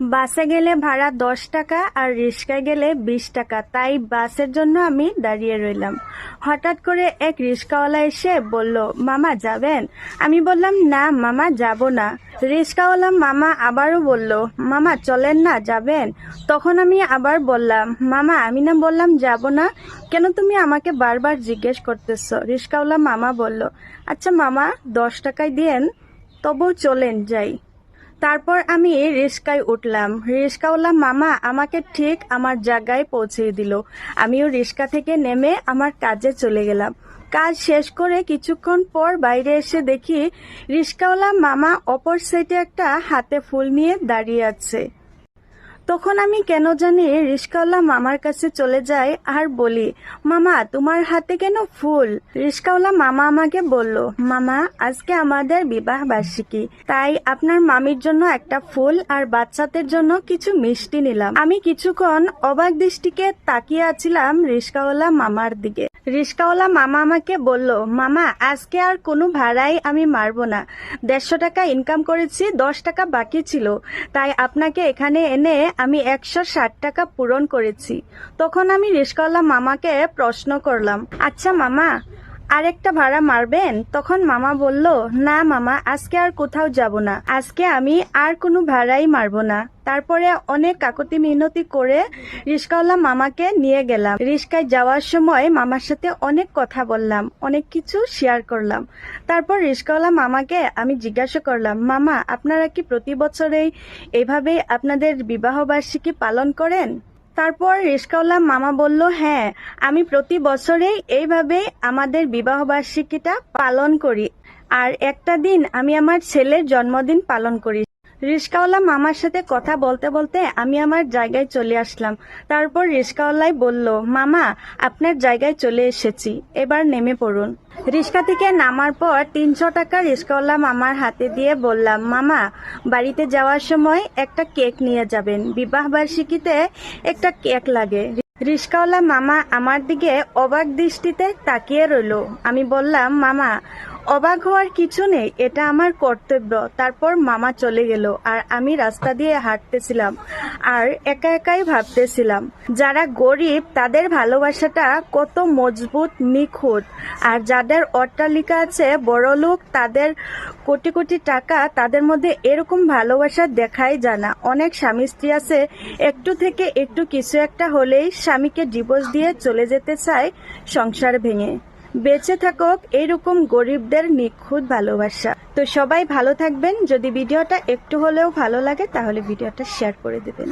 বাসে গেলে ভাড়া দশ টাকা আর রিক্সায় গেলে বিশ টাকা। তাই বাসের জন্য আমি দাঁড়িয়ে রইলাম। হঠাৎ করে এক রিক্সাওয়ালা এসে বলল, মামা, যাবেন? আমি বললাম, না, মামা, যাব না। রিক্সাওয়ালা মামা আবারও বলল, মামা, চলেন না, যাবেন? তখন আমি আবার বললাম, মামা, আমি না বললাম যাব না। কেন তুমি আমাকে বারবার জিজ্ঞেস করতেছো? রিক্সাওয়ালা মামা বলল আচ্ছা মামা, দশ টাকায় দিয়েন, তবুও চলেন, যাই। তারপর আমি রিস্কায় উঠলাম। রিস্কাওয়ালা মামা আমাকে ঠিক আমার জায়গায় পৌঁছে দিল। আমিও রিস্কা থেকে নেমে আমার কাজে চলে গেলাম। কাজ শেষ করে কিছুক্ষণ পর বাইরে এসে দেখি রিস্কাওয়ালা মামা অপর সাইডে একটা হাতে ফুল নিয়ে দাঁড়িয়ে আছে। তখন আমি কেন জানি রিস্কাওয়ালা মামার কাছে চলে যাই আর বলি, মামা, তোমার হাতে কেন ফুল? রিস্কাওয়ালা মামা আমাকে বলল, মামা, আজকে আমাদের বিবাহ বার্ষিকী। তাই আপনার মামির জন্য একটা ফুল আর বাচ্চাদের জন্য কিছু মিষ্টি নিলাম। আমি কিছুক্ষণ অবাক দৃষ্টিকে তাকিয়ে আছিলাম রিস্কাওয়ালা মামার দিকে। রিস্কাওয়ালা মামা আমাকে বলল, মামা, আজকে আর কোনো ভাড়াই আমি মারব না। দেড়শো টাকা ইনকাম করেছি, দশ টাকা বাকি ছিল। তাই আপনাকে এখানে এনে আমি একশো ষাট টাকা পূরণ করেছি। তখন আমি রিস্কাওয়ালা মামাকে প্রশ্ন করলাম আচ্ছা মামা আরেকটা ভাড়া মারবেন? তখন মামা বলল, না মামা, আজকে আর কোথাও যাব না। আজকে আমি আর কোনো ভাড়াই মারব না। তারপরে অনেক কাকতি মিনতি করে রিস্কাওয়ালা মামাকে নিয়ে গেলাম। রিস্কায় যাওয়ার সময় মামার সাথে অনেক কথা বললাম, অনেক কিছু শেয়ার করলাম। তারপর রিস্কাওয়ালা মামাকে আমি জিজ্ঞাসা করলাম, মামা, আপনারা কি প্রতি বছরেই এইভাবে আপনাদের বিবাহ বার্ষিকী পালন করেন? তারপর রিস্কাওয়ালা মামা বলল হ্যাঁ আমি প্রতি বছরেই এইভাবে আমাদের বিবাহ বার্ষিকীটা পালন করি। আর একটা দিন আমি আমার ছেলের জন্মদিন পালন করি। রিস্কাওয়ালা মামার সাথে কথা বলতে বলতে আমি আমার জায়গায় চলে আসলাম। তারপর রিস্কাওয়ালাই বলল, মামা, আপনার জায়গায় চলে এসেছি। এবার নেমে পড়ুন। রিস্কা থেকে নামার পর তিনশো টাকা রিস্কাওয়ালা মামার হাতে দিয়ে বললাম, মামা, বাড়িতে যাওয়ার সময় একটা কেক নিয়ে যাবেন। বিবাহ বার্ষিকীতে একটা কেক লাগে। রিস্কাওয়ালা মামা আমার দিকে অবাক দৃষ্টিতে তাকিয়ে রইল। আমি বললাম, মামা অবাক হওয়ার কিছু নেই, এটা আমার কর্তব্য। তারপর মামা চলে গেল আর আমি রাস্তা দিয়ে হাঁটতেছিলাম আর একা একাই ভাবতেছিলাম, যারা গরিব তাদের ভালোবাসাটা কত মজবুত, নিখুঁত। আর যাদের অট্টালিকা আছে বড়লোক তাদের কোটি কোটি টাকা তাদের মধ্যে এরকম ভালোবাসা দেখাই জানা অনেক স্বামী স্ত্রী আছে, একটু থেকে একটু কিছু একটা হলেই স্বামীকে ডিভোর্স দিয়ে চলে যেতে চায় সংসার ভেঙে। বেঁচে থাকুক, এরকম গরিবদের নিখুঁত ভালোবাসা। তো সবাই ভালো থাকবেন। যদি ভিডিওটা একটু হলেও ভালো লাগে, তাহলে ভিডিওটা শেয়ার করে দেবেন।